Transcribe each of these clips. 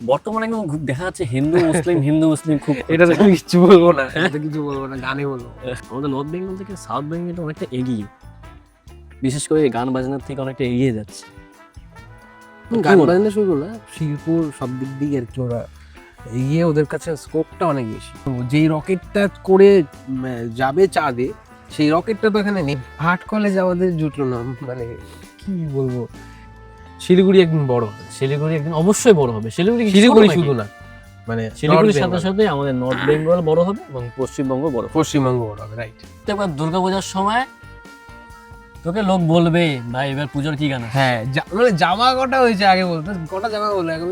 বর্তমানে কিন্তু খুব দেখা যাচ্ছে হিন্দু মুসলিম হিন্দু মুসলিম খুব এটা তো কিছু বলব না। এটা কিছু বলব না গানে বলব। আমাদের নর্থ বেঙ্গল থেকে সাউথ বেঙ্গলটা অনেকটা এগিয়ে। বিশেষ করে গান বাজনার থেকে অনেকটা এগিয়ে যাচ্ছে। গান? বাজনা শুরু না শিল্পর সব দিক দিয়ে আর কি ওরা এগিয়ে ওদের কাছে স্কোপটা অনেক বেশি। তো যেই রকেটটা করে যাবে চাঁদে সেই রকেটটা তো এখানে নেই। আর্ট কলেজ আমাদের জুটলো না মানে কি বলব? শিলিগুড়ি একদিন বড় হবে। শিলিগুড়ি একদিন অবশ্যই বড় হবে। শিলিগুড়ি শিলিগুড়ি শুধু না। মানে শিলিগুড়ির সাথে সাথে আমাদের নর্থ বেঙ্গল বড় হবে এবং পশ্চিমবঙ্গ বড় হবে। পশ্চিমবঙ্গ বড় হবে রাইট এবার দুর্গাপূজার সময় তোকে লোক বলবে ভাই এবার পুজোর কি গান আছে? হ্যাঁ মানে জামা কটা হয়েছে আগে বলতো কটা জামা বলে এখন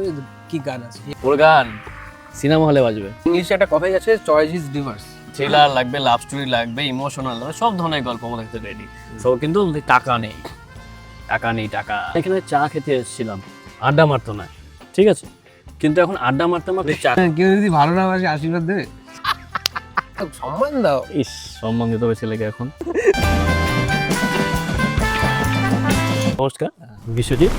কি গান আছে? ওর গান সিনেমা হলে বাজবে। ইংলিশে একটা কথাই আছে চয়েস ইজ ডিভার্স থ্রিলার লাগবে লাভ স্টোরি লাগবে ইমোশনাল লাগবে সব ধরনের গল্প আমাদের রেডি সো কিন্তু টাকা নেই। টাকা নেই টাকা। এখানে চা খেতে এসেছিলাম। আড্ডা মারতো না। ঠিক আছে। কিন্তু এখন আড্ডা মারতে মারতে চা কেউ যদি ভালো না বাসে আশীর্বাদ দেবে। সম্মান দাও। ইস সম্মান দিতে হবে ছেলেকে এখন। নমস্কার বিশ্বজিৎ।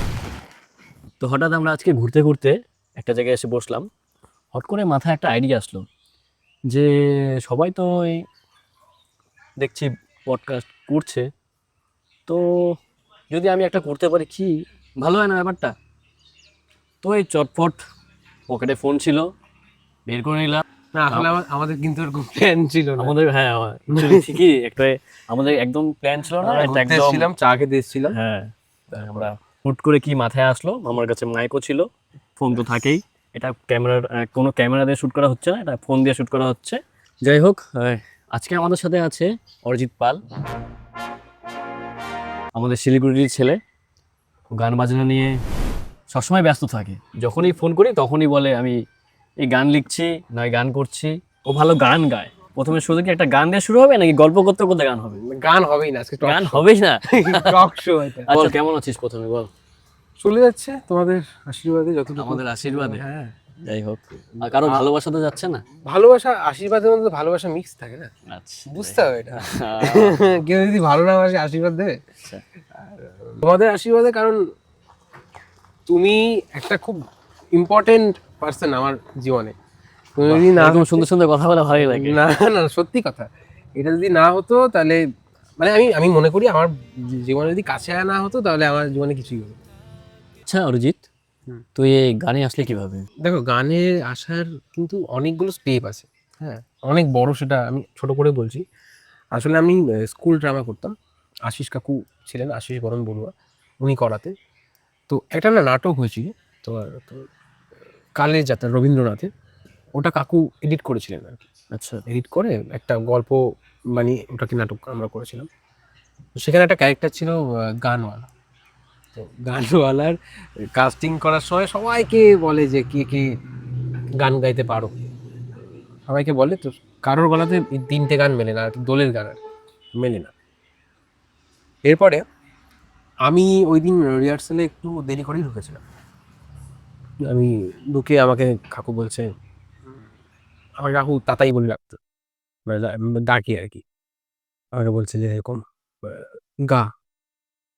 তো হঠাৎ আমরা আজকে ঘুরতে ঘুরতে একটা জায়গায় এসে বসলাম। হট করে মাথায় একটা আইডিয়া আসলো যে সবাই তো এই দেখছি পডকাস্ট করছে। তো যদি আমি একটা করতে পারি কি? ভালো হয় না ব্যাপারটা? তো এই চটপট পকেটে ফোন ছিল বের করে নিলাম। না আসলে আমাদের কিন্তু এরকম প্ল্যান ছিল না। আমাদের হ্যাঁ ঠিকই একটা আমাদের একদম প্ল্যান ছিল না আমরা এটা ঘুরতে একদম এসেছিলাম চা খেতে এসেছিলাম। হ্যাঁ আমরা হুট করে কি মাথায় আসলো আমার কাছে মাইকও ছিল ফোন তো থাকেই। এটা ক্যামেরার কোনো ক্যামেরা দিয়ে শ্যুট করা হচ্ছে না এটা ফোন দিয়ে শ্যুট করা হচ্ছে। যাই হোক আজকে আমাদের সাথে আছে অরিজিৎ পাল। আমাদের শিলিগুড়ির ছেলে গান বাজনা নিয়ে সবসময় ব্যস্ত থাকে। যখনই ফোন করি তখনই বলে আমি এই গান লিখছি নয় গান করছি। ও ভালো গান গায়। প্রথমে শুরু কি একটা গান দিয়ে শুরু হবে নাকি গল্প করতে করতে গান হবে? গান হবেই না আজকে গান হবেই না? টক শো আচ্ছা কেমন আছিস প্রথমে? বল। চলে যাচ্ছে তোমাদের আশীর্বাদে যতটুকু আমাদের আশীর্বাদে। হ্যাঁ। যাই হোক। আর কারও ভালোবাসা তো যাচ্ছে না। ভালোবাসা আশীর্বাদের মধ্যে ভালোবাসা মিক্স থাকে না? আচ্ছা বুঝতে হবে এটা। কেউ যদি ভালো না বাসে আশীর্বাদ দেবে? আচ্ছা। তোমাদের আশীর্বাদে কারণ তুমি একটা খুব ইম্পর্টেন্ট পার্সন আমার জীবনে। তুমি যদি না সুন্দর সুন্দর কথা বলে ভালোই লাগে। না না সত্যি কথা। এটা যদি না হতো তাহলে মানে আমি আমি মনে করি আমার জীবনে যদি কাছে না হতো তাহলে আমার জীবনে কিছুই হতো আচ্ছা অরিজিৎ? তুই এই গানে আসলে কীভাবে? দেখো গানে আসার কিন্তু অনেকগুলো স্টেপ আছে হ্যাঁ? অনেক বড় সেটা আমি ছোট করে বলছি। আসলে আমি স্কুল ড্রামা করতাম। আশিস কাকু ছিলেন আশিস বরণ বড়ুয়া উনি করাতে তো একটা না নাটক হয়েছিল তো তো কালের যাত্রা রবীন্দ্রনাথে ওটা কাকু এডিট করেছিলেন আর কি। আচ্ছা। এডিট করে একটা গল্প মানে ওটাকে নাটক আমরা করেছিলাম। তো সেখানে একটা ক্যারেক্টার ছিল গানওয়ালা। তো গানওয়ালার কাস্টিং করার সময় সবাইকে বলে যে কে কে গান গাইতে পারো। সবাইকে বলে তো কারোর গলাতে তিনটে গান মেলে না দোলের গান আর মেলে না। এরপরে আমি ওই দিন রিহার্সালে একটু দেরি করেই ঢুকেছিলাম। আমি ঢুকে আমাকে কাকু বলছে, আমাকে কাকু তাতাই বলে রাখতো মানে ডাকি আর কি। আমাকে বলছে যে এরকম গা,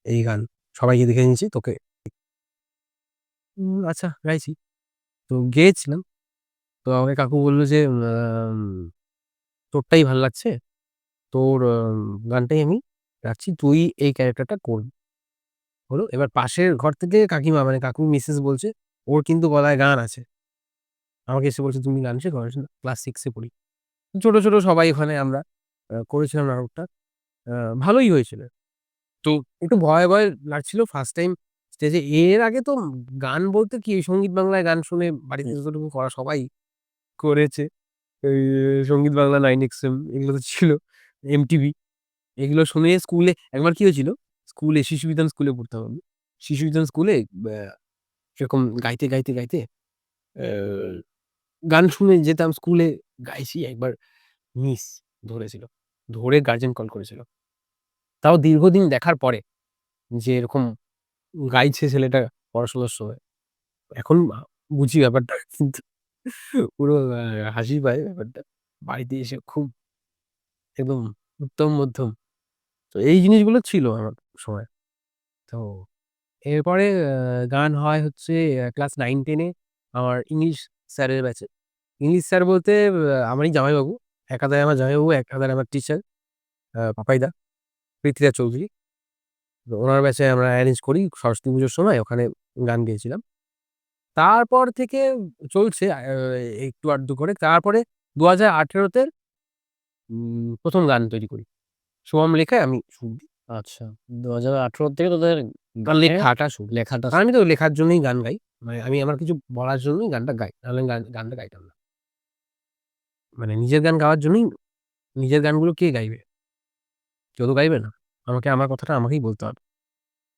এই গান। সবাইকে দেখে নিয়েছি, তোকে আচ্ছা গাইছি। তো গেয়েছিলাম। তো আমাকে কাকু বলল যে তোরটাই ভালো লাগছে। তোর গানটাই আমি রাখছি, তুই এই ক্যারেক্টারটা করবি হলো এবার পাশের ঘর থেকে কাকিমা মানে কাকু মিসেস বলছে, ওর কিন্তু গলায় গান আছে। আমাকে এসে বলছে, তুমি গান শেখো? ক্লাস সিক্সে পড়ি। ছোট ছোট সবাই ওখানে আমরা করেছিলাম নাটকটা। ভালোই হয়েছিল। তো একটু ভয় ভয় লাগছিল ফার্স্ট টাইম স্টেজে এর আগে তো গান বলতে কি সংগীত বাংলায় গান শুনে বাড়িতে যতটুকু করা সবাই করেছে। এই সংগীত বাংলা নাইন এক্সএম এগুলো তো ছিল এমটিভি এগুলো শুনে স্কুলে একবার কি হয়েছিল? স্কুলে শিশু বিধান স্কুলে পড়তাম আমি শিশু বিধান স্কুলে আহ, এরকম গাইতে গাইতে গাইতে গান শুনে যেতাম স্কুলে গাইছি একবার মিস ধরেছিল। ধরে গার্জেন কল করেছিল। তাও দীর্ঘদিন দেখার পরে যে এরকম গাইছে ছেলেটা পড়াশোনার সময়। এখন বুঝি ব্যাপারটা। কিন্তু পুরো হাসি পায় ব্যাপারটা। বাড়িতে এসে খুব একদম উত্তম মধ্যম। তো এই জিনিসগুলো ছিল আমার সময়। তো এরপরে গান হয় হচ্ছে ক্লাস নাইন, টেনে আমার ইংলিশ স্যারের ব্যাচে ইংলিশ স্যার বলতে আমারই জামাইবাবু। এক হাজার আমার জামাইবাবু, এক হাজার আমার টিচার পাপাইদা। পৃথ্বীরাজ চৌধুরী। তো ওনার ব্যাচে আমরা অ্যারেঞ্জ করি সরস্বতী পুজোর সময় ওখানে গান গেয়েছিলাম। তারপর থেকে চলছে একটু আধটু করে তারপরে দু হাজার আঠেরোতে প্রথম গান তৈরি করি। সোহম লেখায় আমি সুর দিই আচ্ছা দু হাজার আঠেরো থেকে তোদের লেখাটা সুর লেখাটা আমি তো লেখার জন্যই গান গাই। মানে আমি আমার কিছু বলার জন্যই গানটা গাই নাহলে গান গানটা গাইতাম না। মানে নিজের গান গাওয়ার জন্যই নিজের গানগুলো কে গাইবে? কেউ তো গাইবে না। আমাকে আমার কথাটা আমাকেই বলতে হবে।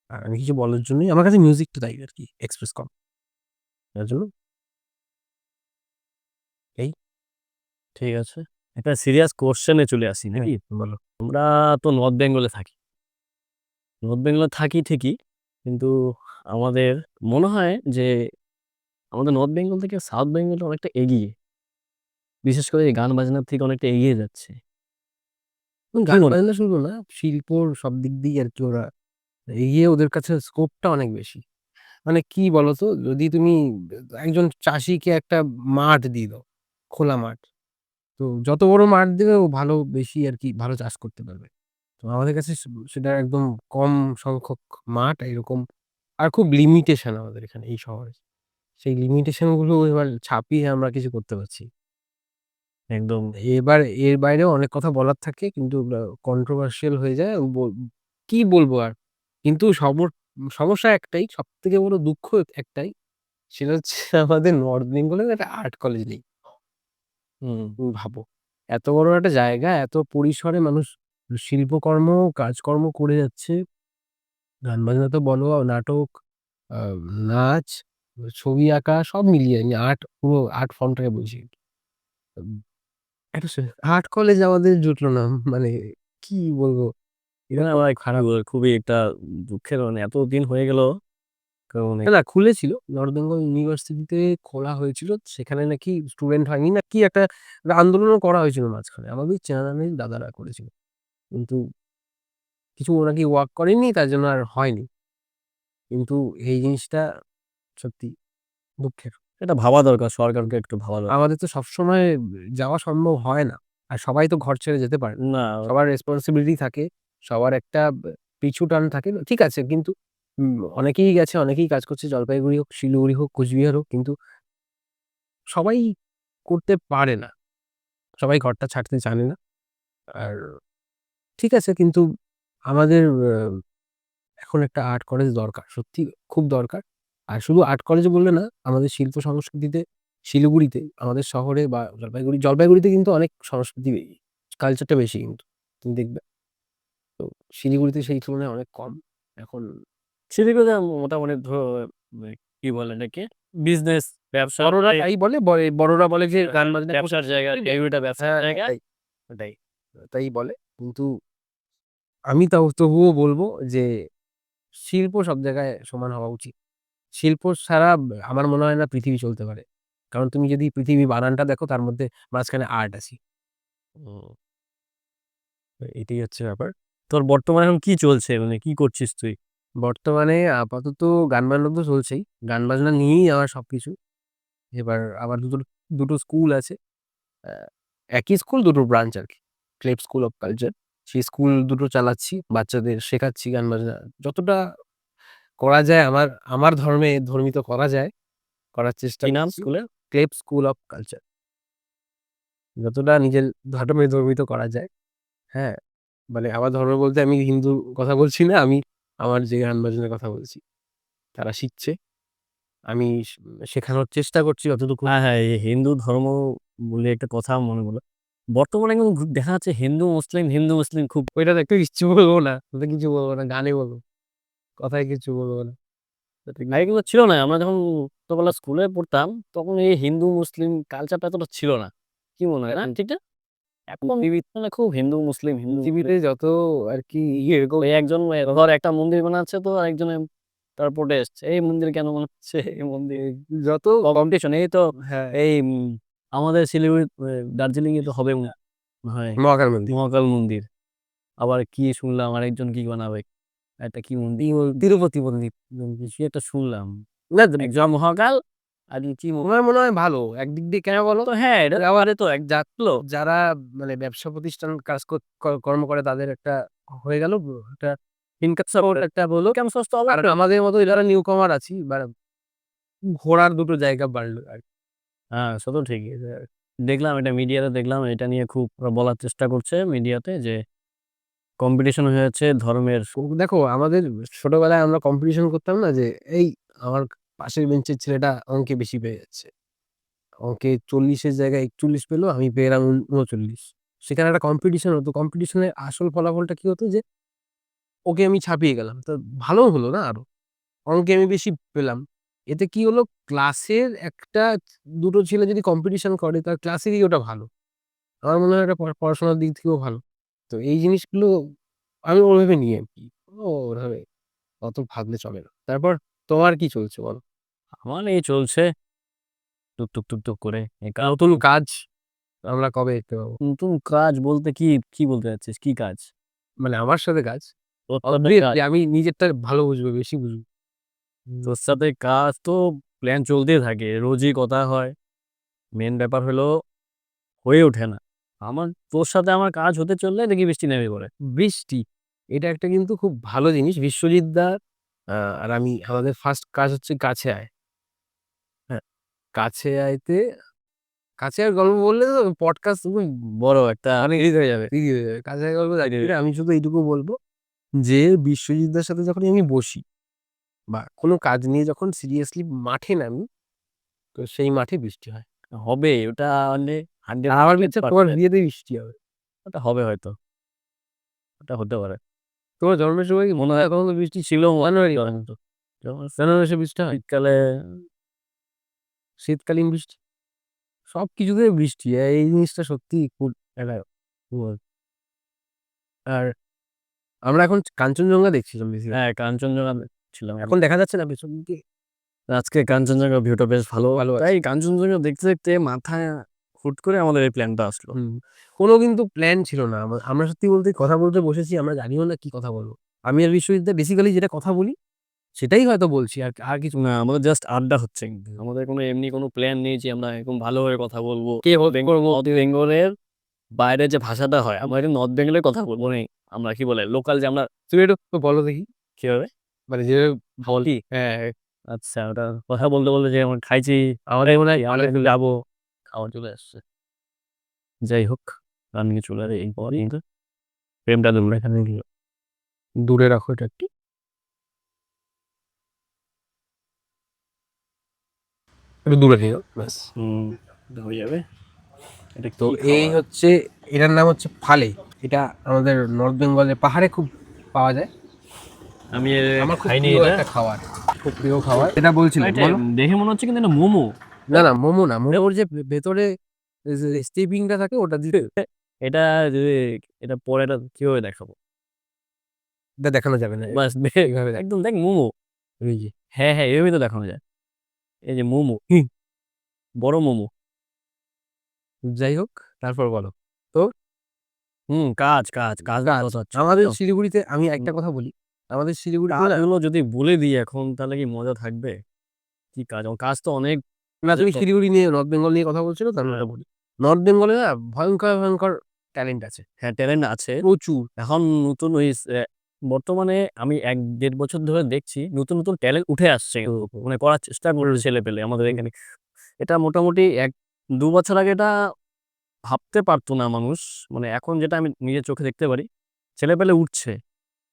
আর আমি কিছু বলার জন্যই আমার কাছে মিউজিকটা তাই আর কি এক্সপ্রেস কম। তার জন্য। এই। ঠিক আছে। একটা সিরিয়াস কোশ্চেনে চলে আসি নাকি? বলো। আমরা তো নর্থ বেঙ্গলে থাকি। নর্থ বেঙ্গলে থাকি ঠিকই কিন্তু আমাদের মনে হয় যে আমাদের নর্থ বেঙ্গল থেকে সাউথ বেঙ্গল অনেকটা এগিয়ে। বিশেষ করে এই গান বাজনার থেকে অনেকটা এগিয়ে যাচ্ছে। গান বাজনা শুধু না শিল্পর সব দিক দিয়ে আর কি ওরা এগিয়ে ওদের কাছে স্কোপটা অনেক বেশি। মানে কি বলতো যদি তুমি একজন চাষিকে একটা মাঠ দিয়ে দাও খোলা মাঠ তো যত বড় মাঠ দেবে ও ভালো বেশি আর কি ভালো চাষ করতে পারবে। তো আমাদের কাছে সেটা একদম কম সংখ্যক মাঠ এরকম আর খুব লিমিটেশন আমাদের এখানে এই শহরে। সেই লিমিটেশনগুলো এবার ছাপিয়ে আমরা কিছু করতে পারছি। একদম। এবার এর বাইরেও অনেক কথা বলার থাকে কিন্তু কন্ট্রোভার্সিয়াল হয়ে যায়। কি বলব আর? কিন্তু সমর- সমস্যা একটাই সব থেকে বড় দুঃখ একটাই সেটা হচ্ছে আমাদের নর্থ বেঙ্গলের একটা আর্ট কলেজ নেই। হুম। তুমি ভাবো এত বড় একটা জায়গা এত পরিসরে মানুষ শিল্পকর্ম কাজকর্ম করে যাচ্ছে। গান বাজনা তো বলো নাটক আহ, নাচ ছবি আঁকা সব মিলিয়ে আমি আর্ট পুরো আর্ট ফর্মটাকে বলছি। একটা আর্ট কলেজ আমাদের জুটলো না মানে কি বলব? এখানে আমার খারাপ। খুবই একটা দুঃখের মানে এত দিন হয়ে গেল কারণ না, না খুলেছিল। নর্থ বেঙ্গল ইউনিভার্সিটিতে খোলা হয়েছিল সেখানে নাকি স্টুডেন্ট হয়নি না কি একটা আন্দোলনও করা হয়েছিল মাঝখানে। আমাদের চেনাজানি দাদারা করেছিল। কিন্তু কিছু নাকি ওয়ার্ক করেনি তার জন্য আর হয়নি। কিন্তু এই জিনিসটা সত্যি দুঃখের। এটা ভাবা দরকার সরকারকে একটু ভাবা দরকার। আমাদের তো সবসময় যাওয়া সম্ভব হয় না। আর সবাই তো ঘর ছেড়ে যেতে পারে। না। সবার রেসপন্সিবিলিটি থাকে সবার একটা পিছু টান থাকে। ঠিক আছে কিন্তু অনেকেই গেছে অনেকেই কাজ করছে জলপাইগুড়ি হোক শিলিগুড়ি হোক কোচবিহার হোক কিন্তু সবাই করতে পারে না। সবাই ঘরটা ছাড়তে জানে না। আর ঠিক আছে কিন্তু আমাদের এখন একটা আর্ট কলেজ দরকার সত্যি খুব দরকার। আর শুধু আর্ট কলেজে বললে না আমাদের শিল্প সংস্কৃতিতে শিলিগুড়িতে আমাদের শহরে বা জলপাইগুড়ি জলপাইগুড়িতে কিন্তু অনেক সংস্কৃতি কালচারটা বেশি কিন্তু তুমি দেখবে। তো শিলিগুড়িতে সেই তুলনায় অনেক কম এখন শিলিগুড়িতে মোটামুটি ধরো মানে কি বলে এটাকে বিজনেস ব্যবসা বড়রা তাই বলে বড়রা বলে যে গান বাজনা ব্যবসার জায়গা এগুলোটা ব্যবসার হ্যাঁ, জায়গা। তাই তাই বলে কিন্তু আমি তাও তবুও বলব যে শিল্প সব জায়গায় সমান হওয়া উচিত। শিল্প ছাড়া আমার মনে হয় না পৃথিবী চলতে পারে। কারণ তুমি যদি পৃথিবী বানানটা দেখো তার মধ্যে মাঝখানে আর্ট আছে হুম। এটাই হচ্ছে ব্যাপার। তোর বর্তমানে এখন কি চলছে? মানে কি করছিস তুই? বর্তমানে আপাতত গান বাজনা তো চলছেই। গান বাজনা নিয়েই আমার সবকিছু। এবার আবার দুটো দুটো স্কুল আছে। একই স্কুল দুটো ব্রাঞ্চ আর কি ক্লেপ স্কুল অফ কালচার সেই স্কুল দুটো চালাচ্ছি বাচ্চাদের শেখাচ্ছি গান বাজনা। যতটা করা যায় আমার আমার ধর্মে ধর্মিত করা যায় করার চেষ্টা নাম। স্কুলের? ক্লেপ স্কুল অফ কালচার। যতটা নিজের ধর্মে ধর্মিত করা যায় হ্যাঁ মানে আমার ধর্ম বলতে আমি হিন্দু কথা বলছি না আমি আমার যে গান বাজনার কথা বলছি তারা শিখছে। আমি শেখানোর চেষ্টা করছি যতটুকু। হ্যাঁ হ্যাঁ হিন্দু ধর্ম বলে একটা কথা মনে হলো বর্তমানে কিন্তু দেখা যাচ্ছে হিন্দু মুসলিম হিন্দু মুসলিম খুব ওইটা তো একটু কিচ্ছু বলব না কিছু বলব না গানে বলব। কথায় কিছু বলব না। আগে কিন্তু ছিল না। আমরা যখন ছোটবেলা স্কুলে পড়তাম তখন এই হিন্দু মুসলিম কালচারটা এতটা ছিল না। কি মনে হয়? না ঠিক না? এখন বিভিন্ন খুব হিন্দু মুসলিম হিন্দু যত আর কি ইয়ে এরকম একজন ধর একটা মন্দির বানাচ্ছে তো আরেকজনে তার প্রোটেস্ট এই মন্দির কেন বানাচ্ছে? এই মন্দির যত কম্পিটিশন এই তো হ্যাঁ। এই আমাদের শিলিগুড়ি দার্জিলিং এ তো হবে মহাকাল মন্দির। মহাকাল মন্দির। আবার কি শুনলাম আরেকজন কি বানাবে? একটা কি মন্দির? তিরুপতি মন্দির। কিছু একটা শুনলাম। না একজন মহাকাল আর কি মনে আমার মনে হয় ভালো। একদিক দিয়ে কেন বলো? তো হ্যাঁ এটা ব্যবহারে তো এক যাচ্লো যারা মানে ব্যবসা প্রতিষ্ঠান কাজ কর- কর- কর্ম করে তাদের একটা হয়ে গেল একটা ইনকাম সাপোর্ট একটা বলো। কেমন সস্তা হবে আর আমাদের মতো যারা নিউ কমার আছি ঘোরার দুটো জায়গা বাড়লো আর কি। হ্যাঁ সে তো ঠিকই। দেখলাম এটা মিডিয়াতে দেখলাম এটা নিয়ে খুব বলার চেষ্টা করছে মিডিয়াতে যে কম্পিটিশন হয়েছে ধর্মের দেখো, আমাদের ছোটবেলায় আমরা কম্পিটিশন করতাম না যে, এই, আমার পাশের বেঞ্চের ছেলেটা অঙ্কে বেশি পেয়ে যাচ্ছে। অঙ্কে চল্লিশের জায়গায় একচল্লিশ পেল, আমি পেলাম উন- উনচল্লিশ। সেখানে একটা কম্পিটিশন হতো। কম্পিটিশনের আসল ফলাফলটা কি হতো যে, ওকে আমি ছাপিয়ে গেলাম। তো ভালো হলো না আরও। অঙ্কে আমি বেশি পেলাম। এতে কি হলো? ক্লাসের একটা দুটো ছেলে যদি কম্পিটিশন করে, তার ক্লাসেরই ওটা ভালো। আমার মনে হয় এটা পড়া- পড়াশোনার দিক থেকেও ভালো। তো এই জিনিসগুলো আমি ওভাবে নিয়ে আর কি ও ওভাবে অত ভাবলে চলে না। তারপর তোমার কি চলছে বলো? আমার এই চলছে। টুক টুক টুক টুক করে। এই কাজ নতুন কাজ আমরা কবে দেখতে পাবো? নতুন কাজ বলতে কি কি বলতে চাচ্ছিস? কি কাজ? মানে আমার সাথে কাজ? তোর সাথে Obviously কাজ- আমি নিজেরটা ভালো বুঝব বেশি বুঝব। তোর সাথে কাজ তো প্ল্যান চলতেই থাকে। রোজই কথা হয়। মেন ব্যাপার হলো হয়ে ওঠে না। আমার তোর সাথে আমার কাজ হতে চললে দেখি বৃষ্টি নেমে পড়ে। বৃষ্টি? এটা একটা কিন্তু খুব ভালো জিনিস। বিশ্বজিৎ দা আহ, আর আমি আমাদের ফার্স্ট কাজ হচ্ছে কাছে আয়। হ্যাঁ কাছে আয়তে কাছে আয় গল্প বললে তো পডকাস্ট খুব বড় একটা অনেক দেরি হয়ে যাবে। দেরি হয়ে যাবে। কাছে আয় গল্প দেরি জানি আমি শুধু এইটুকু বলব যে বিশ্বজিৎ দার সাথে যখন আমি বসি বা কোনো কাজ নিয়ে যখন সিরিয়াসলি মাঠে নামি তো সেই মাঠে বৃষ্টি হয়। হবে ওটা মানে হান্ড্রেড আমার ইচ্ছা তোমার বিয়েতে বৃষ্টি হবে। ওটা হবে হয়তো। ওটা হতে পারে। তোমার জন্মের সময় কি মনে হয় এখন তো বৃষ্টি ছিল? জানুয়ারি বৃষ্টি হয়। শীতকালে শীতকালীন বৃষ্টি। সব কিছুতে বৃষ্টি। এই জিনিসটা সত্যি খুব একটা আর আমরা এখন কাঞ্চনজঙ্ঘা দেখছিলাম বেশি হ্যাঁ কাঞ্চনজঙ্ঘা ছিলাম এখন দেখা যাচ্ছে না পেছন দিকে। আজকে কাঞ্চনজঙ্ঘা ভিউটা বেশ ভালো। ভালো। তাই কাঞ্চনজঙ্ঘা দেখতে দেখতে মাথায় হুট করে আমাদের এই প্ল্যানটা আসলো। কোনো কিন্তু প্ল্যান ছিল না। আমরা সত্যি বলতে কথা বলতে বসেছি আমরা জানিও না কি কথা বলব। আমি আর বিশ্বজিৎ বেসিক্যালি যেটা কথা বলি সেটাই হয়তো বলছি আর আর কিছু না আমাদের জাস্ট আড্ডা হচ্ছে। আমাদের কোনো এমনি কোনো প্ল্যান নেই যে আমরা এরকম ভালোভাবে কথা বলব। কে বেঙ্গল নর্থ বেঙ্গলের বাইরে যে ভাষাটা হয় আমরা এটা নর্থ বেঙ্গলের কথা বলব নেই আমরা কি বলে লোকাল যে আমরা তুমি একটু বলো দেখি। কি হবে মানে যে বলি। হ্যাঁ। আচ্ছা ওটা কথা বলতে বলতে যে আমরা খাইছি আমাদের মনে হয় আমরা যাব। খাওয়া চলে আসছে। যাই হোক রানিং চলে আসে এই পর কিন্তু প্রেমটা তোমরা এখানে দূরে রাখো এটা একটু। একটু দূরে নিও ব্যাস। হুম হয়ে যাবে। এটা তো এই হচ্ছে এটার নাম হচ্ছে ফালে। এটা আমাদের নর্থ বেঙ্গলের পাহাড়ে খুব পাওয়া যায়। আমি আমার খুব খাইনি প্রিয় এটা। একটা খাবার। খুব প্রিয় খাবার। এটা বলছিলাম দেখে মনে হচ্ছে কিন্তু এটা মোমো। না না মোমো না। মোমোর যে ভেতরে স্টিপিংটা থাকে ওটা দিতে এটা যদি এটা পরে এটা কীভাবে দেখাবো? এটা দেখানো যাবে না। বাস এইভাবে একদম দেখ মোমো। হ্যাঁ হ্যাঁ এভাবেই তো দেখানো যায়। এই যে মোমো। বড় মোমো। যাই হোক তারপর বলো। তো হুম কাজ কাজ কাজ। আমাদের শিলিগুড়িতে আমি একটা কথা বলি। আমাদের শিলিগুড়ি যদি বলে দিই এখন তাহলে কি মজা থাকবে? কি কাজ? কাজ তো অনেক না তুমি শিলিগুড়ি নিয়ে নর্থ বেঙ্গল নিয়ে কথা বলছিল তার। কথা বলি। নর্থ বেঙ্গলে না ভয়ঙ্কর ভয়ঙ্কর ট্যালেন্ট আছে। হ্যাঁ ট্যালেন্ট আছে। প্রচুর। এখন নতুন ওই বর্তমানে আমি এক দেড় বছর ধরে দেখছি নতুন নতুন ট্যালেন্ট উঠে আসছে মানে করার চেষ্টা করছে ছেলে পেলে আমাদের এখানে। এটা মোটামুটি এক দু বছর আগে এটা ভাবতে পারতো না মানুষ মানে এখন যেটা আমি নিজের চোখে দেখতে পারি ছেলে পেলে উঠছে।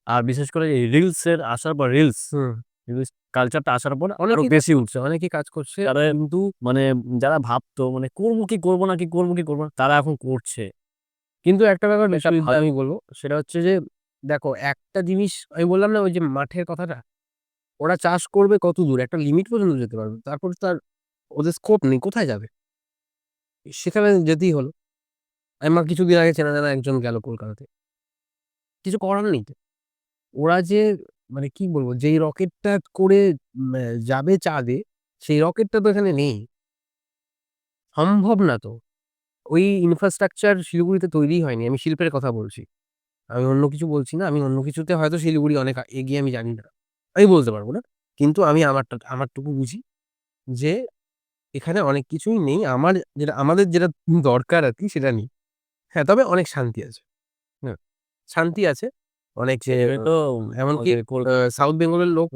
আর বিশেষ করে এই রিলসের আসার পর রিলস কালচারটা আসার পর অনেক বেশি উঠছে। অনেকে কাজ করছে। যারা কিন্তু মানে যারা ভাবতো মানে করব কি করব না কি করব কি করব না তারা এখন করছে। কিন্তু একটা ব্যাপার আমি বলব সেটা হচ্ছে যে দেখো একটা জিনিস আমি বললাম না ওই যে মাঠের কথাটা ওরা চাষ করবে কত দূর? একটা লিমিট পর্যন্ত যেতে পারবে। তারপর তার ওদের স্কোপ নেই কোথায় যাবে? সেখানে যেতেই হলো। আমার কিছুদিন আগে চেনা জানা একজন গেল কলকাতাতে। কিছু করার নেই তো। ওরা যে মানে কি বলব? যেই রকেটটা করে যাবে চাঁদে, সেই রকেটটা তো এখানে নেই। সম্ভব না তো। ওই ইনফ্রাস্ট্রাকচার শিলিগুড়িতে তৈরি হয়নি। আমি শিল্পের কথা বলছি। আমি অন্য কিছু বলছি না। আমি অন্য কিছুতে হয়তো শিলিগুড়ি অনেক এগিয়ে আমি জানি না। আমি বলতে পারব না। কিন্তু আমি আমারটা, আমারটুকু বুঝি যে এখানে অনেক কিছুই নেই। আমার যেটা, আমাদের যেটা দরকার আর কি, সেটা নেই। হ্যাঁ তবে অনেক শান্তি আছে। হ্যাঁ শান্তি আছে। অনেক তো এমনকি সাউথ বেঙ্গলের লোক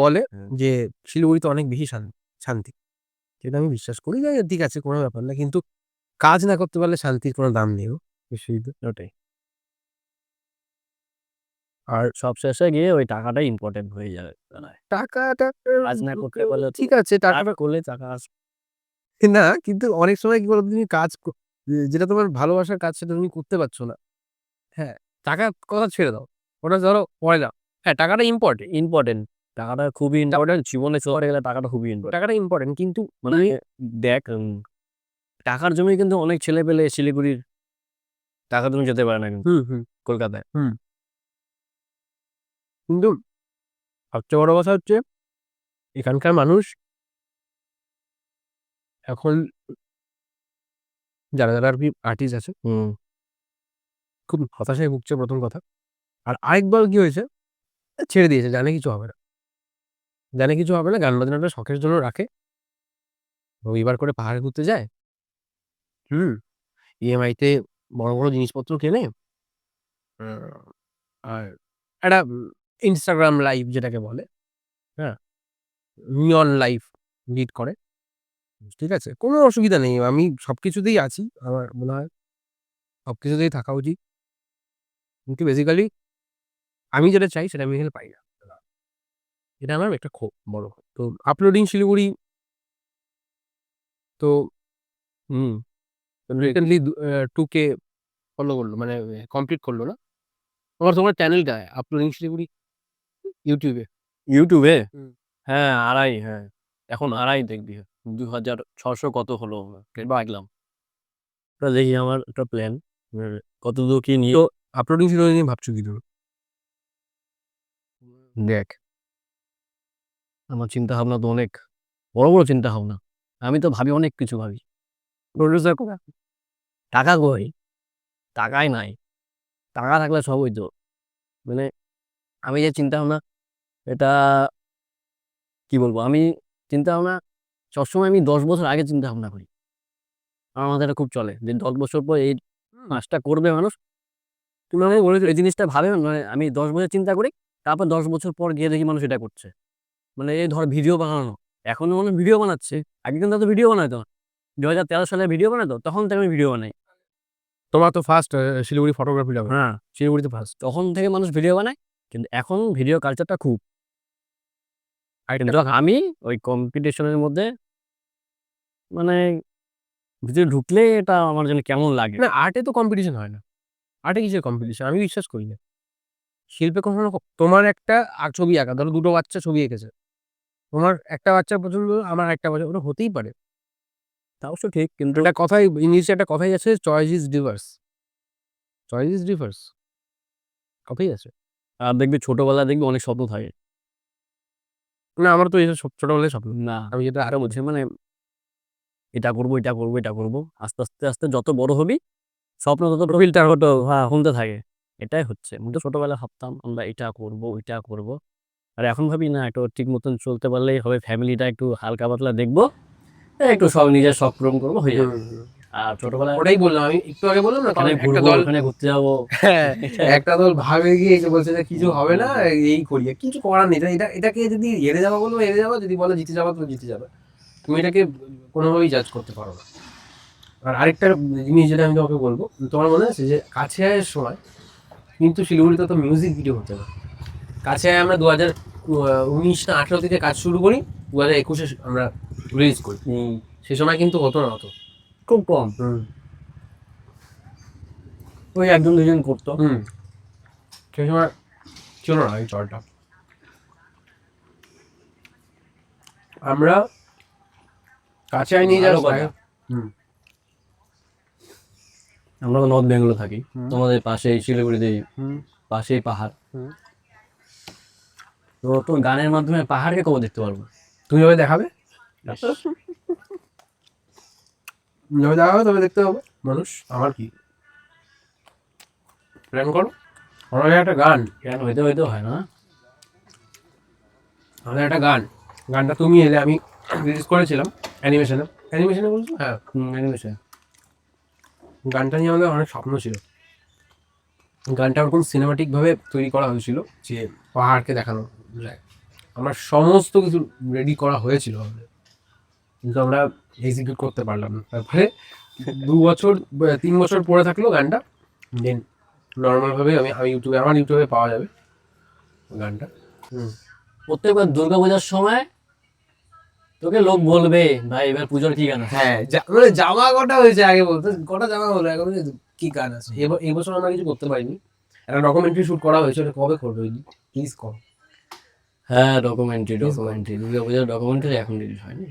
বলে হ্যাঁ। যে শিলিগুড়িতে অনেক বেশি শান্তি শান্তি। সেটা আমি বিশ্বাস করি যে ঠিক আছে কোনো ব্যাপার না। কিন্তু কাজ না করতে পারলে শান্তির কোনো দাম নেই ওটাই। আর সব শেষে গিয়ে ওই টাকাটাই ইম্পর্টেন্ট হয়ে যাবে টাকাটা কাজ না করতে পারলে ঠিক আছে টাকাটা করলে টাকা আসবে না কিন্তু অনেক সময় কি বলতো তুমি কাজ যেটা তোমার ভালোবাসার কাজ সেটা তুমি করতে পারছ না। হ্যাঁ টাকা কথা ছেড়ে দাও। ওটা ধরো দাও হ্যাঁ টাকাটা ইম্পর্টেন্ট ইম্পর্টেন্ট টাকাটা খুবই ইম্পর্টেন্ট জীবনে চলে গেলে টাকাটা খুবই ইম্পর্টেন্ট টাকাটা ইম্পর্টেন্ট কিন্তু মানে দেখ টাকার জমি কিন্তু অনেক ছেলে পেলে শিলিগুড়ির টাকা তুমি যেতে পারে না কিন্তু। হুম হুম। কলকাতায়। কিন্তু সবচেয়ে বড় কথা হচ্ছে এখানকার মানুষ এখন যারা যারা আর কি আর্টিস্ট আছে খুব হতাশায় ভুগছে প্রথম কথা। আর আরেকবার কি হয়েছে? ছেড়ে দিয়েছে, জানে কিছু হবে না। জানে কিছু হবে না গান বাজনাটা শখের জন্য রাখে। রবিবার করে পাহাড়ে ঘুরতে যায়। হুম ইএমআইতে বড় বড় জিনিসপত্র কেনে। আর একটা ইনস্টাগ্রাম লাইভ যেটাকে বলে হ্যাঁ নিয়ন লাইফ লিড করে। ঠিক আছে, কোনো অসুবিধা নেই। আমি সব কিছুতেই আছি, আমার মনে হয় সব কিছুতেই থাকা উচিত। কিন্তু বেসিক্যালি আমি যেটা চাই সেটা আমি এখানে পাই না। এটা আমার একটা খুব বড়। তো আপলোডিং শিলিগুড়ি তো হুম রিসেন্টলি টু কে ফলো করল মানে কমপ্লিট করল না? তোমার তোমার চ্যানেলটা আপলোডিং শিলিগুড়ি ইউটিউবে ইউটিউবে। হ্যাঁ আড়াই হ্যাঁ। এখন আড়াই দেখবি। দু হাজার ছশো কত হলো? দেখলাম দেখি আমার একটা প্ল্যান কত দূর কি নিয়ে আপলোডিং শিলিগুড়ি নিয়ে ভাবছ কি তুমি দেখ আমার চিন্তা ভাবনা তো অনেক বড় বড় চিন্তা ভাবনা আমি তো ভাবি অনেক কিছু ভাবি। প্রডিউসার টাকা কই? টাকাই নাই। টাকা থাকলে সব হইতো। মানে আমি যে চিন্তা ভাবনা এটা কি বলব? আমি চিন্তা ভাবনা সবসময় আমি দশ বছর আগে চিন্তা ভাবনা করি। আমার এটা খুব চলে যে দশ বছর পর এই কাজটা করবে মানুষ। তুমি আমাকে বলেছ এই জিনিসটা ভাবে মানে আমি দশ বছর চিন্তা করি। তারপর দশ বছর পর গিয়ে দেখি মানুষ এটা করছে। মানে এই ধর ভিডিও বানানো। এখনও মানুষ ভিডিও বানাচ্ছে। আগে কিন্তু তো ভিডিও বানাইতো না। দু হাজার তেরো সালে ভিডিও বানাতো তখন থেকে আমি ভিডিও বানাই। তোমার তো ফার্স্ট শিলিগুড়ি ফটোগ্রাফি হ্যাঁ। শিলিগুড়িতে ফার্স্ট তখন থেকে মানুষ ভিডিও বানায় কিন্তু এখন ভিডিও কালচারটা খুব। আমি ওই কম্পিটিশনের মধ্যে মানে ভিতরে ঢুকলে এটা আমার জন্য কেমন লাগে? না আর্টে তো কম্পিটিশন হয় না। আর্টে কিসের কম্পিটিশন আমি বিশ্বাস করি না। শিল্পে কখনো তোমার একটা ছবি আঁকা ধরো দুটো বাচ্চা ছবি এঁকেছে। তোমার একটা বাচ্চা পছন্দ আমার একটা বাচ্চা ওটা হতেই পারে। তা অবশ্য ঠিক কিন্তু একটা কথাই ইংলিশে একটা কথাই আছে choice is diverse choice is diverse কথাই আছে। আর দেখবি ছোটবেলায় দেখবি অনেক স্বপ্ন থাকে। না আমার তো এইসব সব ছোটবেলায় স্বপ্ন। না আমি যেটা আরও বলছি মানে এটা করব এটা করব এটা করব। আস্তে আস্তে আস্তে যত বড় হবি স্বপ্ন তত ফিল্টার হতো। হ্যাঁ শুনতে থাকে। এটাই হচ্ছে। আমি তো ছোটবেলায় ভাবতাম আমরা এটা করব ওইটা করব। আর এখন ভাবি না একটু ঠিক মতন চলতে পারলেই হবে ফ্যামিলিটা একটু হালকা পাতলা দেখব একটু সব নিজের শখ পূরণ করব হয়ে যাবে। আর ছোটবেলায় ওটাই বললাম আমি একটু আগে বললাম না একটা দল ওখানে ঘুরতে যাব। হ্যাঁ একটা দল ভাবে গিয়ে এসে বলছে যে কিছু হবে না এই করি। কিছু করার নেই এটা- এটা এটাকে যদি হেরে যাওয়া বলব হেরে যাওয়া যদি বলো জিতে যাওয়া তো জিতে যাবে। তুমি এটাকে কোনোভাবেই জাজ করতে পারো না। আর আরেকটা জিনিস যেটা আমি তোমাকে বলব তোমার মনে আছে যে কাছে আয়ের সময় কিন্তু শিলিগুড়িতে তো মিউজিক ভিডিও হতো না। কাছে আমরা দু হাজার উনিশ না আঠেরো থেকে কাজ শুরু করি দু হাজার একুশে আমরা রিলিজ করি। সে সময় কিন্তু হতো না হতো খুব কম। ওই একজন দুজন করতো। হুম। সেই সময় ছিল না এই চলটা। আমরা কাছে নিয়ে কথা। হুম। আমরা তো নর্থ বেঙ্গলে থাকি। তোমাদের পাশেই শিলিগুড়িতে পাশেই পাহাড়। তো তোর গানের মাধ্যমে পাহাড়কে কবে দেখতে পারব? তুমি যবে দেখাবে? যবে দেখাবে তবে দেখতে হবে মানুষ আমার কি? প্ল্যান করো। আমাদের একটা গান। কেন? হইতে হইতে হয় না। আমাদের একটা গান। গানটা তুমি এলে আমি রিলিজ করেছিলাম। অ্যানিমেশনে অ্যানিমেশনে বলছো? হ্যাঁ। অ্যানিমেশন গানটা নিয়ে আমাদের অনেক স্বপ্ন ছিল। গানটা ওরকম সিনেমাটিক ভাবে তৈরি করা হয়েছিল যে পাহাড়কে দেখানো যায় আমরা সমস্ত কিছু রেডি করা হয়েছিল আমাদের। কিন্তু আমরা এক্সিকিউট করতে পারলাম না। তারপরে দু বছর তিন বছর পরে থাকল গানটা। দেন নর্মালভাবে আমি আমি ইউটিউবে আমার ইউটিউবে পাওয়া যাবে গানটা। হুম। প্রত্যেকবার দুর্গা পূজার সময় তোকে লোক বলবে ভাই এবার পুজোর কি গান হ্যাঁ মানে জামা কটা হয়েছে আগে বলতে কটা জামা হলো এখন কি গান আছে? এই আমরা কিছু করতে পারিনি। একটা ডকুমেন্টারি শুট করা হয়েছে ওটা কবে করবে প্লিজ কর হ্যাঁ ডকুমেন্টারি ডকুমেন্টারি দুর্গা পূজার ডকুমেন্টারি এখন রিলিজ হয়নি।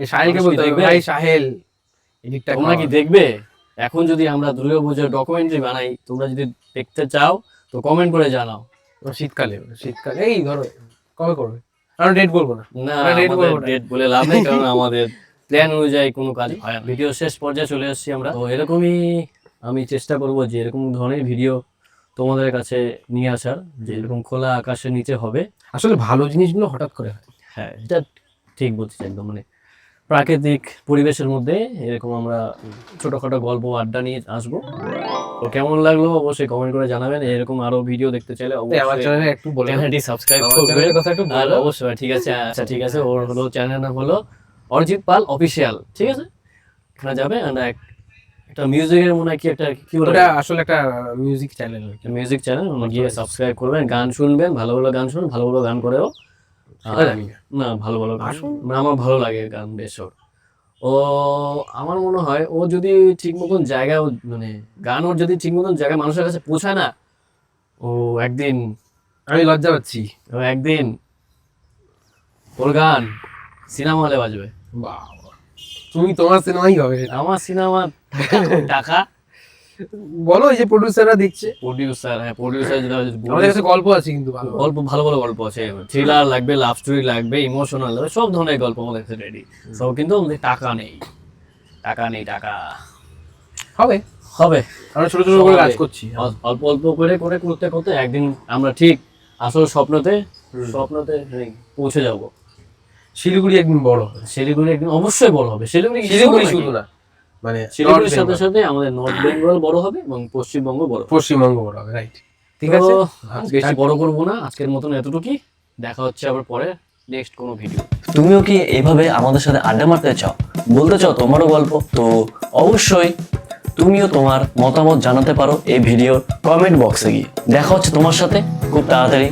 এই সাহেলকে বলতে হবে দেখবে? ভাই সাহেল এদিকটা তোমরা কি দেখবে? এখন যদি আমরা দুর্গা পূজার ডকুমেন্টারি বানাই তোমরা যদি দেখতে চাও তো কমেন্ট করে জানাও। শীতকালে শীতকালে এই ধরো কবে করবে? আমরা ডেট বলব না। না আমরা বলব। ডেট বলে লাভ নেই কারণ আমাদের প্ল্যান অনুযায়ী কোনো কাজ হয় না। ভিডিও শেষ পর্যায়ে চলে এসেছি আমরা। তো এরকমই আমি চেষ্টা করব যে এরকম ধরনের ভিডিও তোমাদের কাছে নিয়ে আসার যে এরকম খোলা আকাশের নিচে হবে। আসলে ভালো জিনিসগুলো হঠাৎ করে হয়। হ্যাঁ এটা ঠিক বলছিস একদম মানে প্রাকৃতিক পরিবেশের মধ্যে এরকম আমরা ছোটখাটো গল্প আড্ডা নিয়ে আসব। তো কেমন লাগল অবশ্যই কমেন্ট করে জানাবেন। এরকম আরও ভিডিও দেখতে চাইলে আমার অবশ্যই চ্যানেলে একটু বলে চ্যানেলটি সাবস্ক্রাইব করবেন। কথা একটু আর অবশ্যই ঠিক আছে। আচ্ছা ঠিক আছে। ওর হলো চ্যানেল নাম হলো অরিজিৎ পাল অফিসিয়াল ঠিক আছে? এখানে যাবে? এক- একটা মিউজিকের মনে হয় কি একটা কি বলে? আসলে একটা মিউজিক চ্যানেল মিউজিক চ্যানেল গিয়ে সাবস্ক্রাইব করবেন গান শুনবেন ভালো ভালো গান শুনুন ভালো ভালো গান করেও। না। না ভালো ভালো আসুন। মানে আমার ভালো লাগে গান বেশ ওর। ও আমার মনে হয় ও যদি ঠিক মতন জায়গায় মানে গান ওর যদি ঠিক মতন জায়গায় মানুষের কাছে পৌঁছায় না ও একদিন আমি লজ্জা পাচ্ছি। ও একদিন ওর গান সিনেমা হলে বাজবে। তুমি তোমার সিনেমাই হবে। আমার সিনেমা টাকা। বলো এই যে প্রডিউসাররা দেখছে। প্রডিউসার হ্যাঁ প্রডিউসার যেটা আমাদের কাছে গল্প আছে কিন্তু ভালো। গল্প ভালো ভালো গল্প আছে। থ্রিলার লাগবে লাভ স্টোরি লাগবে ইমোশনাল লাগবে সব ধরনের গল্প আমাদের কাছে রেডি সব কিন্তু আমাদের টাকা নেই। টাকা নেই টাকা। হবে। হবে। আমরা ছোট ছোট করে কাজ করছি। অল্প অল্প করে করে করতে করতে একদিন আমরা ঠিক আসল স্বপ্নতে স্বপ্নতে পৌঁছে যাব। শিলিগুড়ি একদিন বড় হবে। শিলিগুড়ি একদিন অবশ্যই বড় হবে। শিলিগুড়ি শিলিগুড়ি শুধু না। মানে শিলিগুড়ির সাথে সাথে আমাদের নর্থ বেঙ্গল বড় হবে এবং পশ্চিমবঙ্গ বড় পশ্চিমবঙ্গ বড় হবে রাইট ঠিক আছে? বেশি বড় করব না আজকের মতন এতটুকুই। দেখা হচ্ছে আবার পরে নেক্সট কোনো ভিডিও তুমিও কি এইভাবে আমাদের সাথে আড্ডা মারতে চাও? বলতে চাও তোমারও গল্প? তো অবশ্যই তুমিও তোমার মতামত জানাতে পারো এই ভিডিওর কমেন্ট বক্সে গিয়ে। দেখা হচ্ছে তোমার সাথে খুব তাড়াতাড়ি।